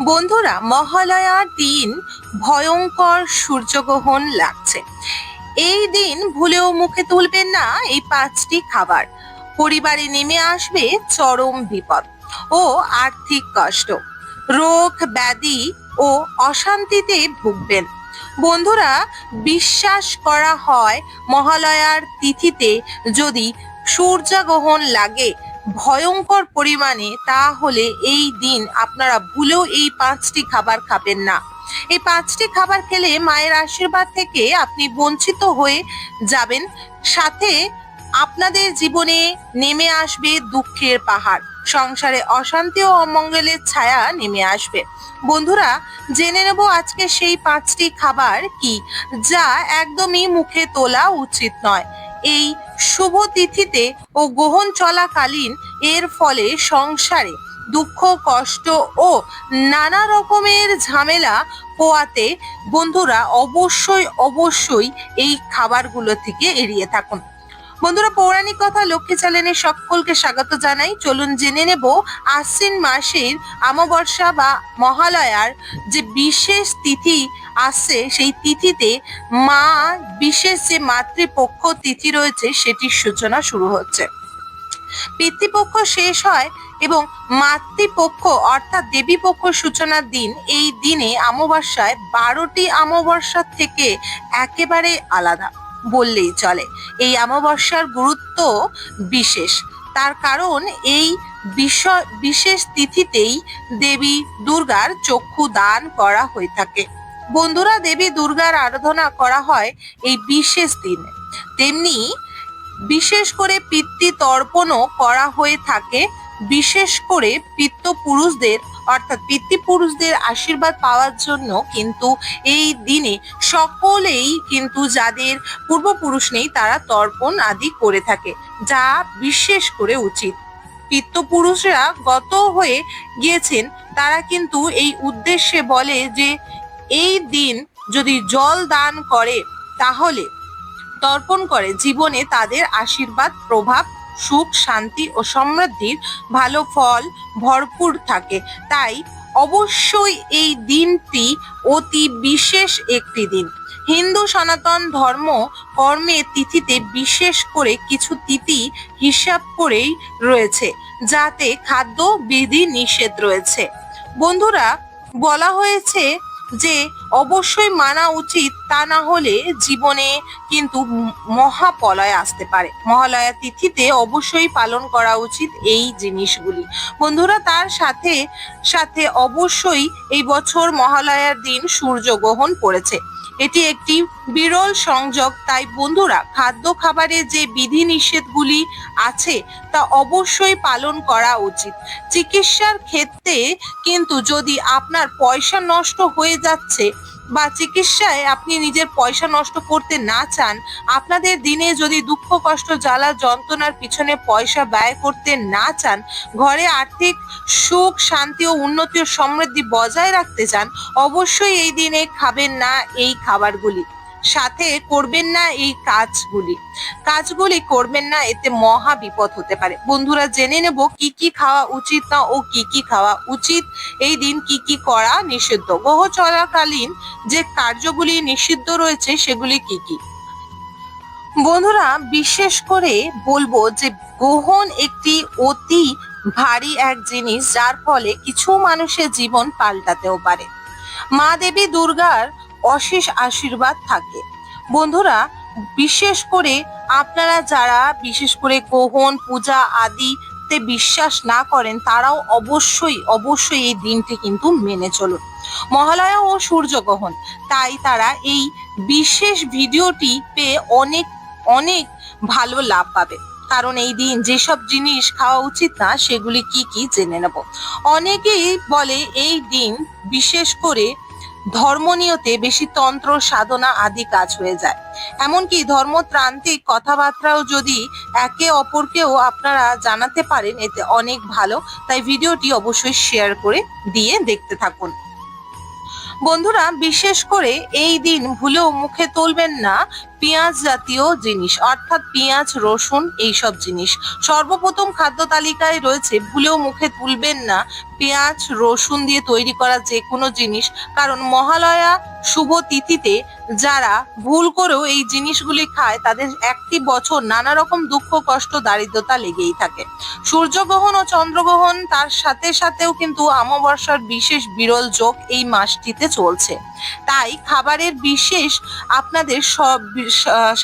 বন্ধুরা, মহালয়ার দিন ভয়ঙ্কর সূর্যগ্রহণ লাগছে। এই দিন ভুলেও মুখে তুলবেন না এই পাঁচটি খাবার। পরিবারে নেমে আসবে চরম বিপদ ও আর্থিক কষ্ট। রোগ, ব্যাধি ও অশান্তিতে ভুগবেন। বন্ধুরা, বিশ্বাস করা হয় মহালয়ার তিথিতে যদি সূর্যগ্রহণ লাগে ভয়ঙ্কর পরিমাণে, তাহলে এই দিন আপনারা ভুলেও এই পাঁচটি খাবার খাবেন না। এই পাঁচটি খাবার খেলে মায়ের আশীর্বাদ থেকে আপনি বঞ্চিত হয়ে যাবেন। সাথে আপনাদের জীবনে নেমে আসবে দুঃখের পাহাড়। সংসারে অশান্তি ও অমঙ্গলের ছায়া নেমে আসবে। বন্ধুরা, জেনে নেব আজকে সেই পাঁচটি খাবার কি, যা একদমই মুখে তোলা উচিত নয়। এই শুভ তিথিতে ও গ্রহণ চলাকালীন এর ফলে সংসারে দুঃখ, কষ্ট ও নানা রকমের ঝামেলা পোয়াতে বন্ধুরা অবশ্যই অবশ্যই এই খাবারগুলো থেকে এড়িয়ে থাকুন। বন্ধুরা, পৌরাণিক কথা লক্ষ্মী চ্যানেলে সকলকে স্বাগত জানাই। চলুন জেনে নেব আশ্বিন মাসের অমাবস্যা বা মহালয়ার যে বিশেষ তিথি আসছে সেই তিথিতে মা, বিশেষ যে মাতৃপক্ষ তিথি রয়েছে, সেটির সূচনা শুরু হচ্ছে। পিতৃপক্ষ শেষ হয় এবং মাতৃপক্ষ অর্থাৎ দেবীপক্ষ সূচনার দিন, এই দিনে অমাবস্যায় বারোটি অমাবস্যার থেকে একেবারে আলাদা। বললেই চলে। এই অমাবস্যার গুরুত্ব বিশেষ। তার কারণ এই বিশেষ তিথিতেই দেবী দুর্গার চক্ষু দান করা হয়ে থাকে। বন্ধুরা, দেবী দুর্গার আরাধনা করা হয় এই বিশেষ দিনে। তেমনি বিশেষ করে পিতৃ তর্পণও করা হয়ে থাকে বিশেষ করে পিতৃপুরুষদের অর্থাৎ পিতৃপুরুষদের আশীর্বাদ পাওয়ার জন্য কিন্তু এই দিনে সকলেই কিন্তু যাদের পূর্বপুরুষ নেই, তারা তর্পণ আদি করে থাকে, যা বিশেষ করে উচিত। পিতৃপুরুষরা গত হয়ে গিয়েছেন, তারা কিন্তু এই উদ্দেশ্যে বলে যে, এই দিন যদি জল দান করে, তাহলে তর্পণ করে, জীবনে তাদের আশীর্বাদ, প্রভাব সুখ, শান্তি ও সমৃদ্ধির ভালো ফল ভরপুর থাকে। তাই অবশ্যই এই দিনটি অতি বিশেষ একটি দিন। হিন্দু সনাতন ধর্ম কর্মের তিথিতে বিশেষ করে কিছু তিথি হিসাব করেই রয়েছে, যাতে খাদ্য বিধি নিষেধ রয়েছে। বন্ধুরা, বলা হয়েছে যে অবশ্যই মানা উচিত তা না হলে জীবনে কিন্তু মহাপলয় আসতে পারে। মহালয়া তিথিতে অবশ্যই পালন করা উচিত এই জিনিসগুলি। বন্ধুরা, তার সাথে সাথে অবশ্যই এই বছর মহালয়ার দিন সূর্যগ্রহণ পড়েছে এটি একটি বিরল সংযোগ, তাই বন্ধুরা খাদ্য খাবারে যে বিধিনিষেধগুলি আছে তা অবশ্যই পালন করা উচিত। চিকিৎসার ক্ষেত্রে কিন্তু যদি আপনার পয়সা নষ্ট হয়ে যাচ্ছে বা চিকিৎসায় আপনি নিজের পয়সা নষ্ট করতে না চান, আপনাদের দিনে যদি দুঃখ, কষ্ট, জ্বালা, যন্ত্রণার পিছনে পয়সা ব্যয় করতে না চান, ঘরে আর্থিক সুখ, শান্তি ও উন্নতি ও সমৃদ্ধি বজায় রাখতে চান, অবশ্যই এই দিনে খাবেন না এই খাবারগুলি। সাথে করবেন না এই কাজগুলি। কাজগুলি করবেন না, এতে মহা বিপদ হতে পারে। বন্ধুরা, জেনে নেব কি কি খাওয়া উচিত না ও কি কি খাওয়া উচিত। এই দিন কি কি করা নিষিদ্ধ? গ্রহ চলাকালীন যে কার্যগুলি নিষিদ্ধ রয়েছে, সেগুলি কি কি? বন্ধুরা, বিশেষ করে বলব যে গ্রহণ একটি অতি ভারী এক জিনিস, যার ফলে কিছু মানুষের জীবন পাল্টাতেও পারে। মা দেবী দুর্গার অশেষ আশীর্বাদ থাকে। বন্ধুরা, বিশেষ করে আপনারা যারা, বিশেষ করে গ্রহণ, পূজা আদিতে বিশ্বাস না করেন, তারাও অবশ্যই অবশ্যই এই দিনটি কিন্তু মেনে চলুন। মহালয়া ও সূর্যগ্রহণ তাই তারা এই বিশেষ ভিডিওটি পেয়ে অনেক অনেক ভালো লাভ পাবে। কারণ এই দিন যেসব জিনিস খাওয়া উচিত না, সেগুলি কি কি জেনে নেব। অনেকেই বলে এই দিন বিশেষ করে ধর্মনীয়তে বেশি তন্ত্র, সাধনা আদি কাজ হয়ে যায়। এমনকি ধর্মত্রান্তিক কথাবার্তাও যদি একে অপরকেও আপনারা জানাতে পারেন, এতে অনেক ভালো। তাই ভিডিওটি অবশ্যই শেয়ার করে দিয়ে দেখতে থাকুন। বন্ধুরা, বিশেষ করে এই দিন ভুলেও মুখে তুলবেন না পেঁয়াজ জাতীয় জিনিস, অর্থাৎ পেঁয়াজ, রসুন এইসব জিনিস। সর্বপ্রথম খাদ্য তালিকায় রয়েছে, ভুলেও মুখে তুলবেন না, পেঁয়াজ, রসুন দিয়ে তৈরি করা যে কোনো জিনিস। কারণ মহালয়া শুভ তিথিতে যারা ভুল করেও এই জিনিসগুলি খায়, তাদের একটি বছর নানা রকম দুঃখ, কষ্ট, দারিদ্রতা লেগেই থাকে। সূর্যগ্রহণ ও চন্দ্রগ্রহণ তার সাথে সাথেও কিন্তু অমাবস্যার বিশেষ বিরল যোগ এই মাসটিতে চলছে। তাই খাবারের বিশেষ আপনাদের সব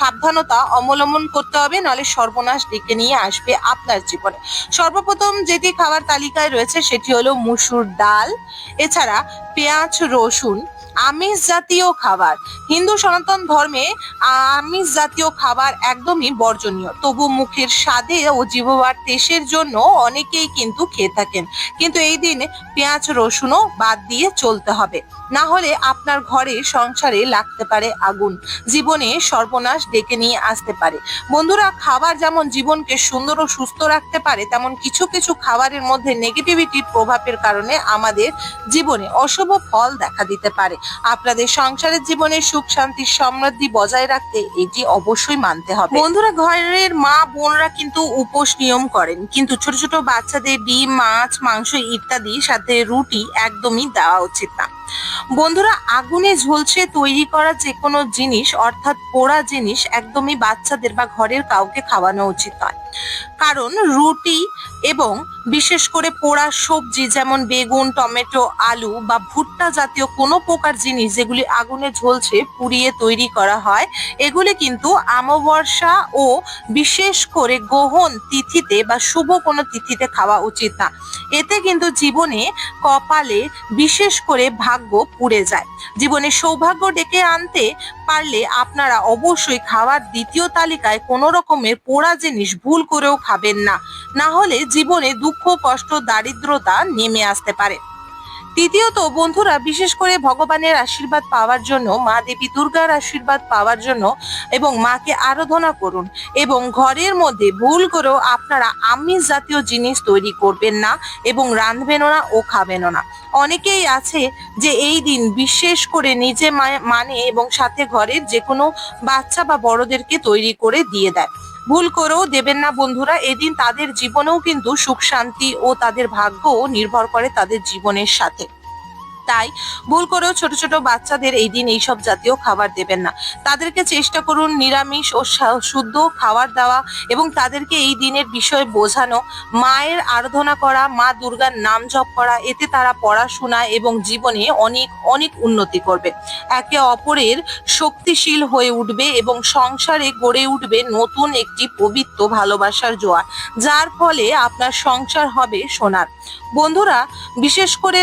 সাবধানতা অবলম্বন করতে হবে, নাহলে সর্বনাশ ডেকে নিয়ে আসবে আপনার জীবনে। সর্বপ্রথম যেটি খাবার তালিকায় রয়েছে সেটি হলো মুসুর ডাল, এছাড়া পেঁয়াজ রসুন আমিষ জাতীয় খাবার। হিন্দু সনাতন ধর্মে আমিষ জাতীয় খাবার একদমই বর্জনীয়। তবু মুখের স্বাদে ও জিহ্বার টেস্টের জন্য অনেকেই কিন্তু খেয়ে থাকেন। কিন্তু এই দিন পেঁয়াজ, রসুনও বাদ দিয়ে চলতে হবে। না হলে আপনার ঘরে সংসারে লাগতে পারে আগুন। জীবনে সর্বনাশ ডেকে নিয়ে আসতে পারে। বন্ধুরা, খাবার যেমন জীবনকে সুন্দর ও সুস্থ রাখতে পারে, তেমন কিছু কিছু খাবারের মধ্যে নেগেটিভিটির প্রভাবের কারণে আমাদের জীবনে অশুভ ফল দেখা দিতে পারে। আপনাদের সংসারের জীবনে সুখ, শান্তি, সমৃদ্ধি বজায় রাখতে এটি অবশ্যই মানতে হবে। বন্ধুরা, ঘরের মা বোনরা কিন্তু উপোস নিয়ম করেন। কিন্তু ছোট ছোট বাচ্চাদের ডিম, মাছ, মাংস ইত্যাদি সাথে রুটি একদমই দেওয়া উচিত না। বন্ধুরা, আগুনে ঝলসে তৈরি করা যে কোনো জিনিস, অর্থাৎ পোড়া জিনিস, একদমই বাচ্চাদের বা ঘরের কাউকে খাওয়ানো উচিত নয়। কারণ রুটি এবং বিশেষ করে পোড়া সবজি যেমন বেগুন, টমেটো, আলু বা ভুট্টা জাতীয় কোনো প্রকার জিনিস যেগুলি আগুনে ঝলসে পুড়িয়ে তৈরি করা হয়, এগুলি কিন্তু অমাবস্যা ও বিশেষ করে গ্রহণ তিথিতে বা শুভ কোনো তিথিতে খাওয়া উচিত না। এতে কিন্তু জীবনে কপালে বিশেষ করে ভাগ্য পুড়ে যায়। জীবনে সৌভাগ্য ডেকে আনতে পারলে আপনারা অবশ্যই খাওয়ার দ্বিতীয় তালিকায় কোনো রকমের পোড়া জিনিস ভুল করেও খাবেন না। না হলে জীবনে দুঃখ, কষ্ট, দারিদ্রতা নেমে আসতে পারে। তৃতীয়ত বন্ধুরা, বিশেষ করে ভগবানের আশীর্বাদ পাওয়ার জন্য, মা দেবী দুর্গার আশীর্বাদ পাওয়ার জন্য এবং মাকে আরাধনা করুন এবং ঘরের মধ্যে ভুল করেও আপনারা আমিষ জাতীয় জিনিস তৈরি করবেন না এবং রাঁধবেনও না ও খাবেনও না। অনেকেই আছে যে এই দিন বিশেষ করে নিজে মানে এবং সাথে ঘরের যে কোনো বাচ্চা বা বড়দেরকে তৈরি করে দিয়ে দেয়। ভুল করেও দেবেন না বন্ধুরা। এদিন তাদের জীবনেও কিন্তু সুখ শান্তি ও তাদের ভাগ্য নির্ভর করে তাদের জীবনের সাথে। তাই ভুল করেও ছোট ছোট বাচ্চাদের এই দিন এইসব জাতীয় খাবার দেবেন না। তাদেরকে চেষ্টা করুন নিরামিষ ও শুদ্ধ খাবার দেওয়া এবং তাদেরকে এই দিনের বিষয়ে বোঝানো, মায়ের আরাধনা করা, মা দুর্গার নাম জপ করা, এতে তারা পড়াশোনা এবং জীবনে অনেক অনেক উন্নতি করবে। একে অপরের শক্তিশীল হয়ে উঠবে এবং সংসারে গড়ে উঠবে নতুন একটি পবিত্র ভালোবাসার জোয়ার, যার ফলে আপনার সংসার হবে সোনার। বন্ধুরা, বিশেষ করে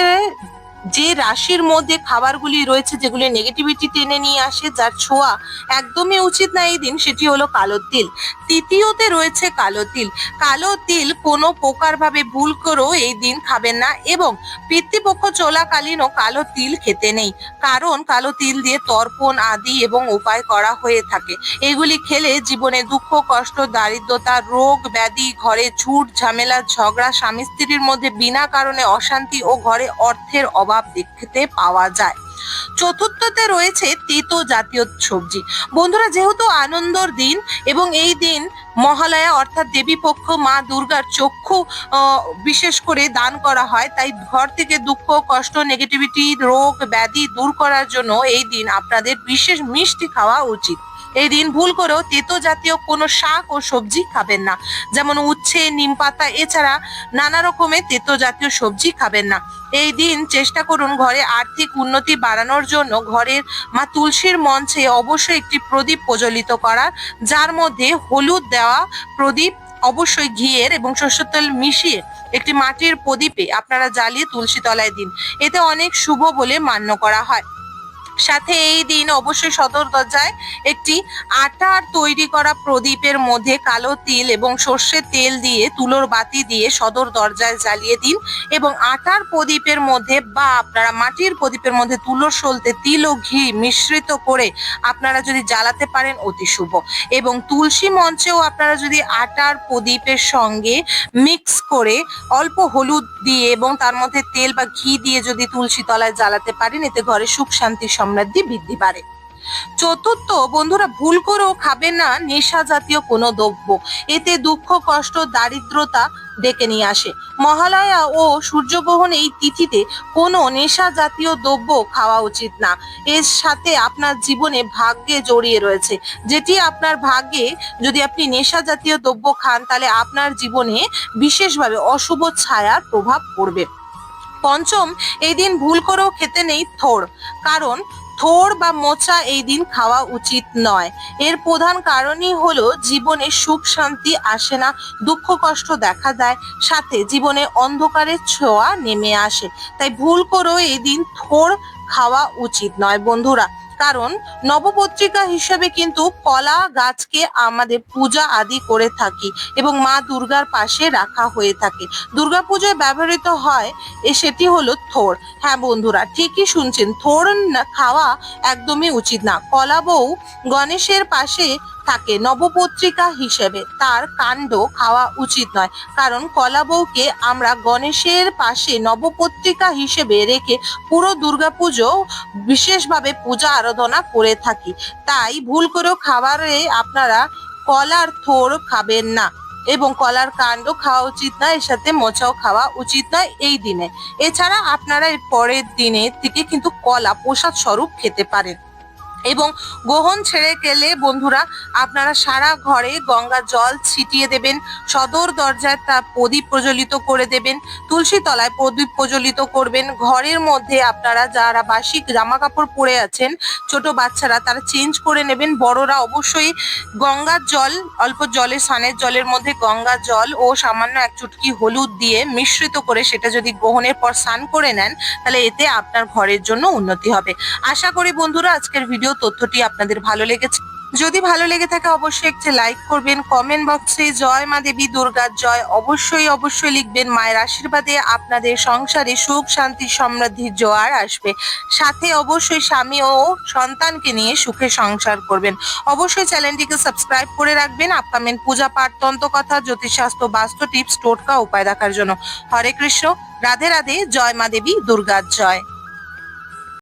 যে রাশির মধ্যে খাবারগুলি রয়েছে, যেগুলি নেগেটিভিটি টেনে নিয়ে আসে, যার ছোঁয়া একদমই উচিত না এই দিন, সেটি হলো কালো তিল। তৃতীয়তে রয়েছে কালো তিল। কালো তিল কোনো প্রকারভাবে ভুল করেও এই দিন খাবেন না এবং পিতৃপক্ষ চলাকালীনও কালো তিল খেতে নেই। কারণ কালো তিল দিয়ে তর্পণ আদি এবং উপায় করা হয়ে থাকে। এগুলি খেলে জীবনে দুঃখ, কষ্ট, দারিদ্রতা, রোগ, ব্যাধি, ঘরে ঝুট, ঝামেলা, ঝগড়া স্বামী স্ত্রীর মধ্যে বিনা কারণে অশান্তি ও ঘরে অর্থের অভাব দেখতে পাওয়া যায়। চতুর্থতে রয়েছে তেতো জাতীয় সবজি। বন্ধুরা, যেহেতু আনন্দর দিন এবং এই দিন মহালয়া অর্থাৎ দেবী পক্ষ মা দুর্গার চক্ষু বিশেষ করে দান করা হয়, তাই ঘর থেকে দুঃখ, কষ্ট নেগেটিভিটি রোগ, ব্যাধি দূর করার জন্য এই দিন আপনাদের বিশেষ মিষ্টি খাওয়া উচিত। এই দিন ভুল করেও তেতো জাতীয় কোনো শাক ও সবজি খাবেন না। যেমন উচ্ছে, নিম পাতা, এছাড়া নানা রকমের তেতো জাতীয় সবজি খাবেন না। এই দিন চেষ্টা করুন ঘরে আর্থিক উন্নতি বাড়ানোর জন্য ঘরের মা তুলসীর মঞ্চে অবশ্যই একটি প্রদীপ প্রজ্বলিত করা যার মধ্যে হলুদ দেওয়া প্রদীপ অবশ্যই ঘিয়ের এবং সর্ষের তেল মিশিয়ে একটি মাটির প্রদীপে আপনারা জ্বালিয়ে তুলসী তলায় দিন। এতে অনেক শুভ বলে মান্য করা হয়। সাথে এই দিন অবশ্যই সদর দরজায় একটি আটার তৈরি করা প্রদীপের মধ্যে কালো তিল এবং সর্ষের তেল দিয়ে, তুলোর বাতি দিয়ে সদর দরজায় জ্বালিয়ে দিন এবং আটার প্রদীপের মধ্যে বা আপনারা মাটির প্রদীপের মধ্যে তুলোর সলতে তিল ও ঘি মিশ্রিত করে আপনারা যদি জ্বালাতে পারেন অতি শুভ। এবং তুলসী মঞ্চেও আপনারা যদি আটার প্রদীপের সঙ্গে মিক্স করে অল্প হলুদ দিয়ে এবং তার মধ্যে তেল বা ঘি দিয়ে যদি তুলসী তলায় জ্বালাতে পারেন, এতে ঘরে সুখ শান্তি সমৃদ্ধি বৃদ্ধি পারে। চতুর্থ, বন্ধুরা ভুল করেও খাবেন না নেশা জাতীয় কোনো দ্রব্য। এতে দুঃখ, কষ্ট, দারিদ্রতা ডেকে নিয়ে আসে। মহালয়া ও সূর্যগ্রহণ এই তিথিতে কোনো নেশা জাতীয় দ্রব্য খাওয়া উচিত না। এর সাথে আপনার জীবনে ভাগ্যে জড়িয়ে রয়েছে। যেটি আপনার ভাগ্যে যদি আপনি নেশা জাতীয় দ্রব্য খান, তাহলে আপনার জীবনে বিশেষভাবে অশুভ ছায়ার প্রভাব পড়বে। পঞ্চম, এই দিন ভুল করেও খেতে নেই থোর। কারণ, থোর বা মোচা এই দিন খাওয়া উচিত নয়। এর প্রধান কারণই হলো জীবনে সুখ শান্তি আসে না, দুঃখ কষ্ট দেখা দেয়, সাথে জীবনে অন্ধকারের ছোঁয়া নেমে আসে। তাই ভুল করেও এই দিন থোর খাওয়া উচিত নয় বন্ধুরা। কারণ নবপত্রিকা হিসেবে কিন্তু কলা গাছকে আমাদের পূজা আদি করে থাকি এবং মা দুর্গার পাশে রাখা হয়ে থাকে। দুর্গাপূজায় ব্যবহৃত হয় এ সেটি হলো থোর। হ্যাঁ বন্ধুরা, ঠিকই শুনছেন, থোর খাওয়া একদমই উচিত না। কলা বউ গণেশের পাশে থাকে নবপত্রিকা হিসেবে তার কাণ্ড খাওয়া উচিত নয়। কারণ কলা বউকে আমরা গণেশের পাশে নবপত্রিকা হিসেবে রেখে পুরো দুর্গাপুজো বিশেষভাবে পূজা আরাধনা করে থাকি। তাই ভুল করেও খাবারে আপনারা কলার থোর খাবেন না এবং কলার কাণ্ড খাওয়া উচিত না এর সাথে মোচাও খাওয়া উচিত নয় এই দিনে। এছাড়া আপনারা এর পরের দিনে থেকে কিন্তু কলা প্রসাদ স্বরূপ খেতে পারেন। এবং গ্রহণ ছেড়ে গেলে বন্ধুরা আপনারা সারা ঘরে গঙ্গা জল ছিটিয়ে দেবেন, সদর দরজায় তা প্রদীপ প্রজ্বলিত করে দেবেন, তুলসী তলায় প্রদীপ প্রজ্বলিত করবেন। ঘরের মধ্যে আপনারা যারা বাসি জামা কাপড় পরে আছেন, ছোট বাচ্চারা, তারা চেঞ্জ করে নেবেন। বড়রা অবশ্যই গঙ্গার জল, অল্প জলে, স্নানের জলের মধ্যে গঙ্গা জল ও সামান্য এক চুটকি হলুদ দিয়ে মিশ্রিত করে সেটা যদি গ্রহণের পর স্নান করে নেন, তাহলে এতে আপনার ঘরের জন্য উন্নতি হবে। আশা করি বন্ধুরা আজকের ভিডিও তথ্যটি আপনাদের ভালো লেগেছে? যদি ভালো লেগে থাকে, অবশ্যই একটি লাইক করবেন। কমেন্ট বক্সে জয় মা দেবী দুর্গার জয় অবশ্যই অবশ্যই লিখবেন। মায়ের আশীর্বাদে আপনাদের সংসারে সুখ, শান্তি সমৃদ্ধির জোয়ার আসবে। সাথে অবশ্যই স্বামী ও সন্তানকে নিয়ে সুখে সংসার করবেন। অবশ্যই চ্যানেলটিকে সাবস্ক্রাইব করে রাখবেন। আপকামিং পূজা পাঠ তন্ত্রকথা জ্যোতিষশাস্ত্র, বাস্তু টিপস টোটকা, উপায় দেখার জন্য। হরে কৃষ্ণ। রাধে রাধে। জয় মা দেবী দুর্গার জয়।